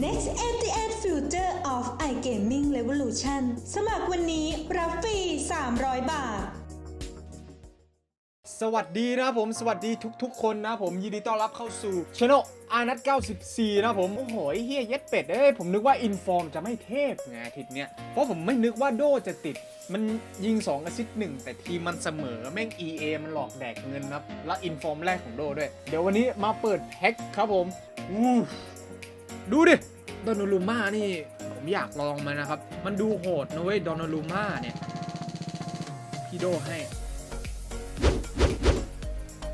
Next MTN Future of iGaming Revolution สมัครวันนี้รับฟรี 300 บาท สวัสดีนะครับผม สวัสดีทุก ๆ คนนะครับผมยินดีต้อนรับเข้าสู่ช anel อานัท94 นะครับผม โอ้โหไอ้เฮียเย็ดเป็ด เอ้ย ผมนึกว่าอินฟอร์มจะไม่เทพไงอาทิตย์เนี้ย เพราะผมไม่นึกว่าโดจะติด มันยิง 2 อาซิสต์หนึ่งแต่ทีมมันเสมอ แม่ง EA มันหลอกแดกเงินนะครับ แล้วอินฟอร์มแรกของโดด้วย เดี๋ยววันนี้มาเปิดแพ็คครับผมอู้ ดูดิดอนลูม่านี่ ผมอยากลองมันนะครับ มันดูโหดนะเว้ยดอนลูม่าเนี่ย พี่โดให้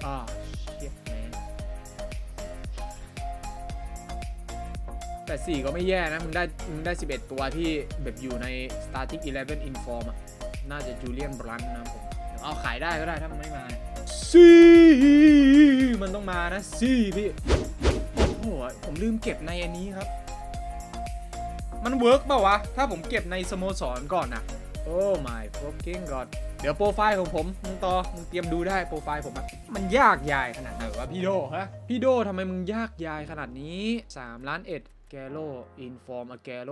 อ่าเชียแมนแต่สี่ก็ไม่แย่นะ มึงได้ มึงได้ 11 ตัวที่แบบอยู่ใน starting 11 inform อะ น่าจะจูเลียนบรันนะผมเดี๋ยวเอาขายได้ก็ได้ถ้ามันไม่มาสี่มันต้องมานะสี่พี่ โอ้โหผมลืมเก็บในอันนี้ครับ มันเวิร์กเปล่าวะ ถ้าผมเก็บในสโมสรก่อนอะโอ้ my fucking god เดี๋ยวโปรไฟล์ของผม มึงต่อ มึงเตรียมดูได้โปรไฟล์ผมอะมันยากยายขนาดไหนวะพี่โดฮะ พี่โดทำไมมึงยากยายขนาดนี้ 3 ล้านเอ็ดแกโลอินฟอร์มอแกโล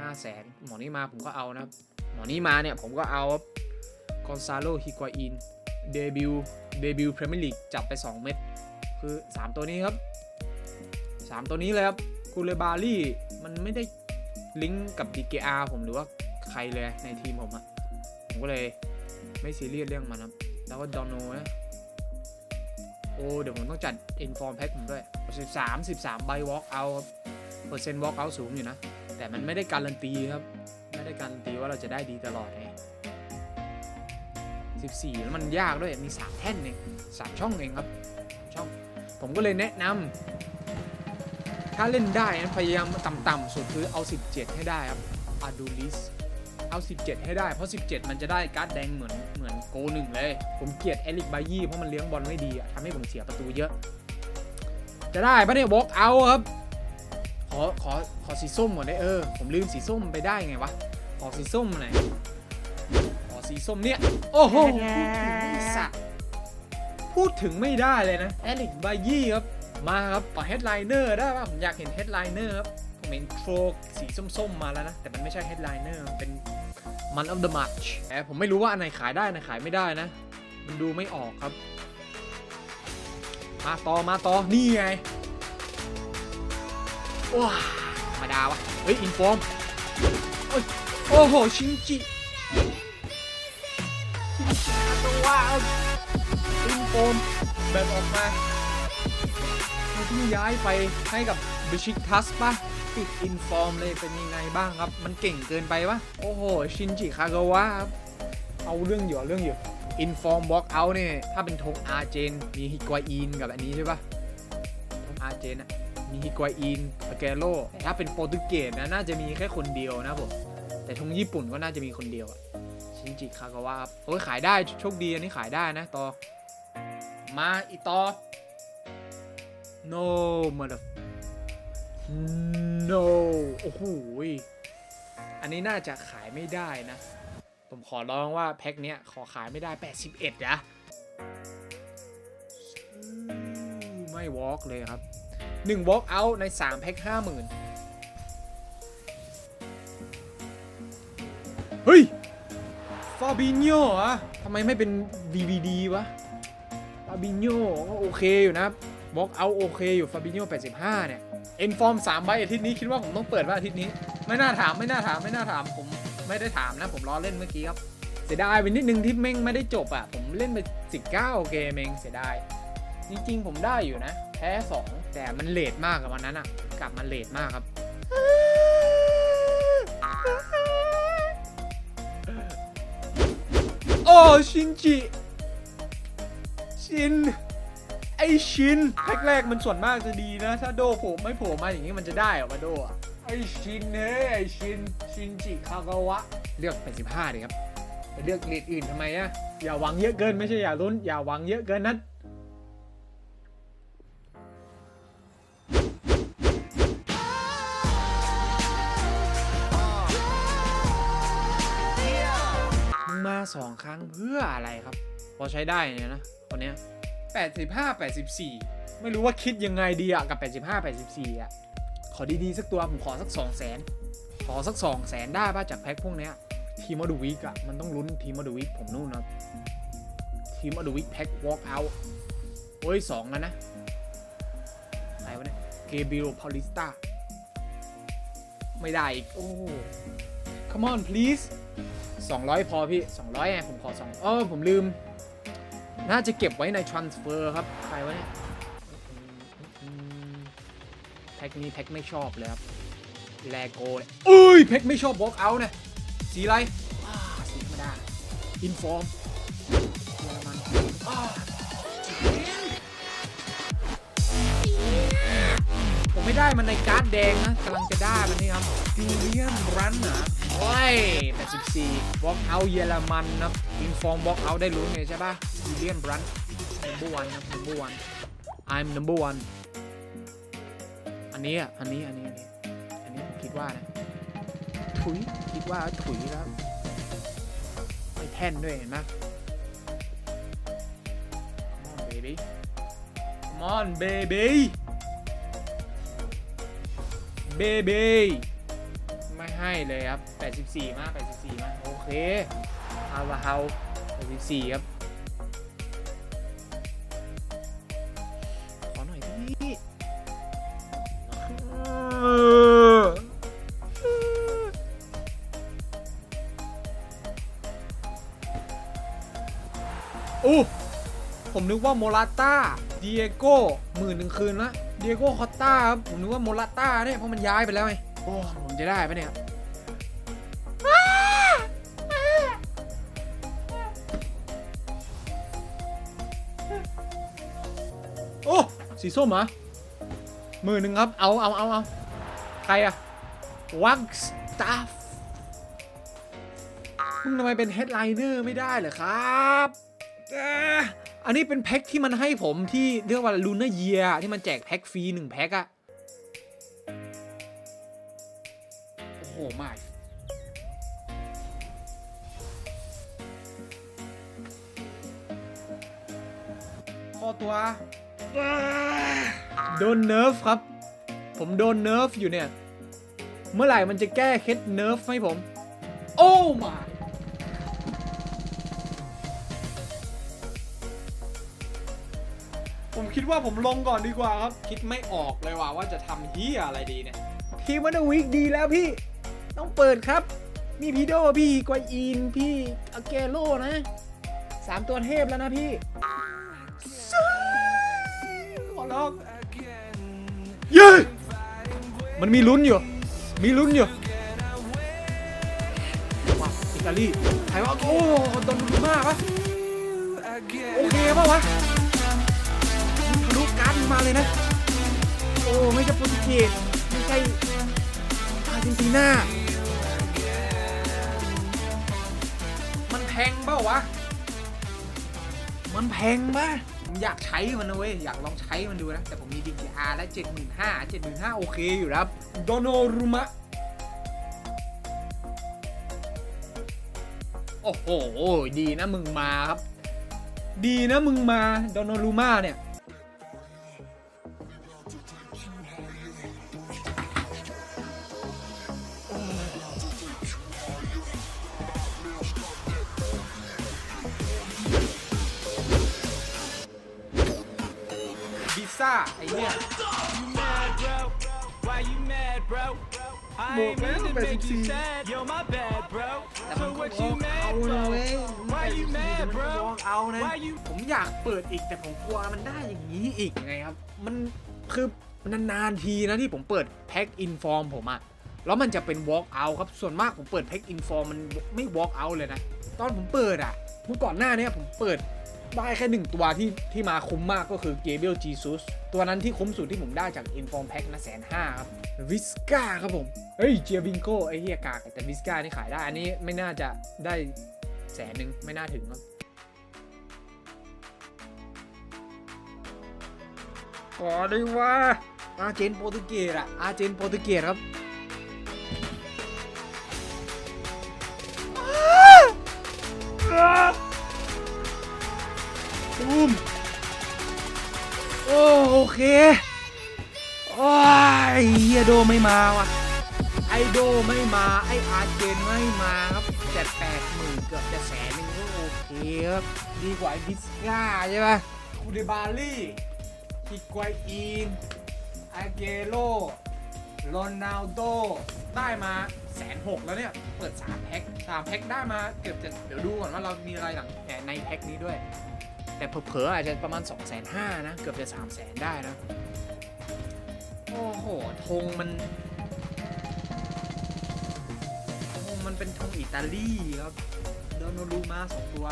ห้าแสนหมอนี่มาผมก็เอานะครับหมอนี่มาเนี่ยผมก็เอาคอนซาโลฮิกวาอินเดบิวเดบิวพรีเมียร์ลีกจับไป 2 เม็ดคือ 3 ตัวนี้ครับ 3 ตัวนี้เลยครับคูเลบารี่มันไม่ได้ลิงก์กับ DKR ผมหรือว่าใครเลยในทีมผมอะผมก็เลยไม่ซีเรียสเรื่องมันครับ แล้วก็ดอนโนนะโอ้ เดี๋ยวผมต้องจัด Inform Pack ผมด้วย 13 13ใบ Walk Out ครับเปอร์เซ็นต์ Walk Out สูงอยู่นะ แต่มันไม่ได้การันตีครับ ไม่ได้การันตีว่าเราจะได้ดีตลอดไง14 แล้วมันยากด้วย มี 3 แท่นเอง3ช่องเองครับ ช่อง ผมก็เลยแนะนำ ถ้าเล่นได้นะพยายามต่ำๆสุดคือเอา 17 ให้ได้ครับอาดูลิสเอา 17 ให้ได้เพราะ 17 มันจะได้การ์ดแดงเหมือนเหมือนโกหนึ่งเลย ผมเกลียดเอลิกบายี่เพราะมันเลี้ยงบอลไม่ดีอะทำให้ผมเสียประตูเยอะ จะได้ปะเนี่ยวอล์กเอาครับ ขอขอขอสีส้มก่อนได้เออ ผมลืมสีส้มไปได้ไงวะ ขอสีส้มหน่อยขอสีส้มเนี่ย โอ้โหพูดถึงไอ้สัตว์พูดถึงไม่ได้เลยนะเอลิกบายี่ครับ มาครับต่อเฮดไลเนอร์ได้ป่ะผมอยากเห็นเฮดไลเนอร์ครับผมเห็นโทรสีส้มๆมาแล้วนะ แต่มันไม่ใช่เฮดไลเนอร์เป็นมัน of the match แต่ผมไม่รู้ว่าอันไหนขายได้อันไหนขายไม่ได้นะ มันดูไม่ออกครับ มาต่อมาต่อนี่ไงว้าธรรมดาวะเฮ้ยอินฟอร์มโอ้โหชินจิชินจินาโตวอินฟอร์มแบบออกมา เขาเพิ่งย้ายไปให้กับบิชิกทัสป่ะติดอินฟอร์มเลยเป็นยังไงบ้างครับ มันเก่งเกินไปปะโอ้โห ชินจิคากาวะครับเอาเรื่องอยู่เรื่องอยู่อินฟอร์มบล็อกเอาเนี่ยถ้าเป็นธงอาร์เจน มีฮิกวาอินกับอันนี้ใช่ปะธงอาร์เจนอะมีฮิกวาอินอาเกโรถ้าเป็นโปรตุเกสนะน่าจะมีแค่คนเดียวนะผม แต่ธงญี่ปุ่นก็น่าจะมีคนเดียวอะชินจิคากาวะครับโอ้ยขายได้โชคดีอันนี้ขายได้นะต่อมาอีต่อ no mother no โอ้โหอันนี้น่าจะขายไม่ได้นะ ผมขอร้องว่าแพ็คเนี้ยขอขายไม่ได้ 81นะอืมไม่วอล์กเลยครับ1 walk out ใน 3 แพ็ค50,000 เฮ้ย ฟาบิโญอะทำไมไม่เป็น VVD วะ ฟาบิโญก็โอเคอยู่นะ บล็อกเอาโอเคอยู่ฟาบิโญ85 เนี่ย เอ็นฟอร์ม3ใบอาทิตย์นี้คิดว่าผมต้องเปิดว่าอาทิตย์นี้ ไม่น่าถามไม่น่าถามไม่น่าถามผมไม่ได้ถามนะ ผมล้อเล่นเมื่อกี้ครับ เสียดายไปนิดนึงที่แม่งไม่ได้จบอะ ผมเล่นไป19เกมเองเสียดาย จริงๆ ผมได้อยู่นะ แพ้ 2 แต่มันเลทมากกับวันนั้นอะ กลับมาเลทมากครับโอ้ชินจิชิน ไอชินแรกแรกๆมันส่วนมากจะดีนะ ถ้าโดโผล่ไม่โผล่มาอย่างนี้มันจะได้เหรอมาโดอะไอชินเฮ้ยไอชินชินจิคากาวะ เลือกเป็น15ดีครับไปเลือกเลดอื่นทำไมอะอย่าหวังเยอะเกินไม่ใช่อย่าลุ้น อย่าหวังเยอะเกินนั้นมาสองครั้งเพื่ออะไรครับ พอใช้ได้เนี่ยนะคนเนี้ย 85 84 ไม่รู้ว่าคิดยังไงดีอะกับ 85 84อะขอดีๆสักตัวผมขอสักสองแสนขอสักสองแสนได้ป่ะจากแพ็คพวกเนี้ยทีมอดูวิกอะมันต้องลุ้นทีมอดูวิกผมนู่นนะทีมอดูวิกแพ็ควอล์กเอาโอ้ยสองแล้วนะใครวะเนี่ยเกเบรียลพาลิสตาไม่ได้อีก โอ้ come on please 200 พอพี่ 200ไงผมขอ2เออผมลืม น่าจะเก็บไว้ใน transfer ครับ ใครวะเนี่ยอืมแพ็คนี้แพ็คไม่ชอบเลยครับ แลโกเลยเอ้ยแพ็คไม่ชอบ walk out เนี่ยสีอะไรอ่าสีธรรมดา inform เยอรมันอ่าผมไม่ได้มันในการ์ดแดงนะกำลังจะได้มันนี่ครับจูเลียนรันนะโอ้ย84 walk out เยอรมันนะ inform walk out ได้รู้ไงใช่ป่ะ จูเลียนรัน number one นะ number one I'm number one อันนี้อะอันนี้ อันนี้ อันนี้ อันนี้คิดว่านะ ถุย คิดว่าถุยแล้วไม่แท่นด้วยเห็นไหม Come on baby Come on baby baby ไม่ให้เลยครับ 84 มาก 84 มาก โอเคเอาละเฮา84 ครับ นึกว่าโมราต้าเดียโก้หมื่นหนึ่งคืนละเดียโก้คอตต้าครับผมนึกว่าโมราต้าเนี่ยเพราะมันย้ายไปแล้วไงโอ้ผมจะได้ปะเนี่ยโอ้สีส้มเหรอหมื่นหนึ่งครับ เอาเอาเอาเอาใครอะวักสตาฟมึงทำไมเป็นเฮดไลเนอร์ไม่ได้เหรอครับ อันนี้เป็นแพ็คที่มันให้ผมที่เรียกว่าลูน่าเยียที่มันแจกแพ็คฟรีหนึ่งแพ็คอะโอ้โหไม่พอตัว โดนเนิร์ฟครับ ผมโดนเนิร์ฟอยู่เนี่ย เมื่อไหร่มันจะแก้เคล็ดเนิร์ฟให้ผม โอ้ม คิดว่าผมลงก่อนดีกว่าครับ คิดไม่ออกเลยว่าว่าจะทำเฮียอะไรดีเนี่ย ทีมวันวิกดีแล้วพี่ ต้องเปิดครับ มีพีโดพี่กวาอินพี่อาเกโลนะสามตัวเทพแล้วนะพี่ขอร้องเย้ยมันมีลุ้นอยู่ มีลุ้นอยู่ว้าวอิตาลีใครวะโอ้โดนลุ้นมากวะโอเคป่าวะ เลยนะ โอ้ ไม่ใช่โปรตุเกสไม่ใช่อาร์เจนตินามันแพงเปล่าวะ มันแพงปะผมอยากใช้มันนะเว้ย อยากลองใช้มันดูนะ แต่ผมมี DKR และ75 75โอเคอยู่แล้วโดโนรุมะ โอ้โห ดีนะมึงมาครับ ดีนะมึงมาโดโนรุมะเนี่ย ซซ่าไอ้เนี่ย mad, bro? Why you mad, bro? I More ain't mean man, to but make you it's- sad. Yo, my bad, bro. แต่ So มันก็ what วอ you ล์ก mad, เอานะ bro? เว้ย Why you mad, bro? วอล์กเอานะ Why you ผมอยากเปิดอีกแต่ผมกลัวมันได้อย่างนี้อีกไงครับ มันคือนานๆทีนะที่ผมเปิดแพ็คอินฟอร์มผมอะแล้วมันจะเป็น walk out ครับ ส่วนมากผมเปิดแพ็คอินฟอร์มมันไม่ walk out เลยนะ ตอนผมเปิดอะเมื่อก่อนหน้าเนี้ยผมเปิด ได้แค่หนึ่งตัวที่ที่มาคุ้มมากก็คือเกเบลจีซุสตัวนั้นที่คุ้มสุดที่ผมได้จากอินฟอร์มแพ็คนะแสนห้าครับวิสกาครับผม เฮ้ยเจียบิงโกไอเฮียกากแต่วิสกานี่ขายได้ อันนี้ไม่น่าจะได้แสนหนึ่งไม่น่าถึงครับขอได้ว่าอาเจนโปรตุเกสอะอาเจนโปรตุเกสครับ ตูมโอ้โอเคโอ้ยเฮียโดไม่มาว่ะ ไอโดไม่มา ไออาร์เจนไม่มาครับแต่แปดหมื่นเกือบจะแสนหนึงก็โอเคครับ ดีกว่าไอบิสก้าใช่ปะคูเดบาลี่ฮิกวยอินอาเกโรโรนัลโด ได้มาแสนหกแล้วเนี่ย เปิด 3 แพ็ค3แพ็คได้มาเกือบจะเดี๋ยวดูก่อนว่าเรามีอะไรหลังแหมในแพ็คนี้ด้วย แต่เผลอๆอาจจะประมาณ 2 5 0 0 0นะ เกือบจะ 3 0 0 0 0 0 ได้นะ โอ้โหธงมันธงมันเป็นธงอิตาลีครับโดโนรูมาสองตัว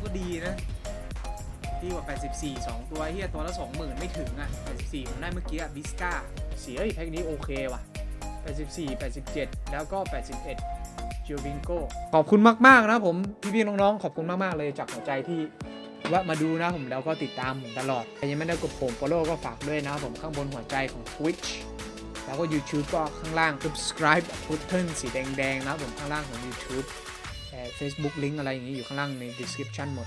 ก็ดีนะดีกว่า 84 2 ตัวเฮียตัวละ 20,000 ไม่ถึงอะ 84ผมได้เมื่อกี้อะบิสกาเสียอีกแพ็คนี้โอเคว่ะ 84 87 แล้วก็ 81จิวบิงโกขอบคุณมาก ๆ นะผม พี่ๆน้อง ๆ ขอบคุณมาก ๆ เลยจากหัวใจที่ วะมาดูนะผมแล้วก็ติดตามผมตลอดใครยังไม่ได้กดปุ่ม follow ก็ฝากด้วยนะผมข้างบนหัวใจของ Twitch แล้วก็ YouTube ก็ข้างล่าง subscribe พุทเทิลสีแดงๆนะผมข้างล่างของ YouTube แต่ Facebook ลิงก์อะไรอย่างนี้อยู่ข้างล่างใน description หมด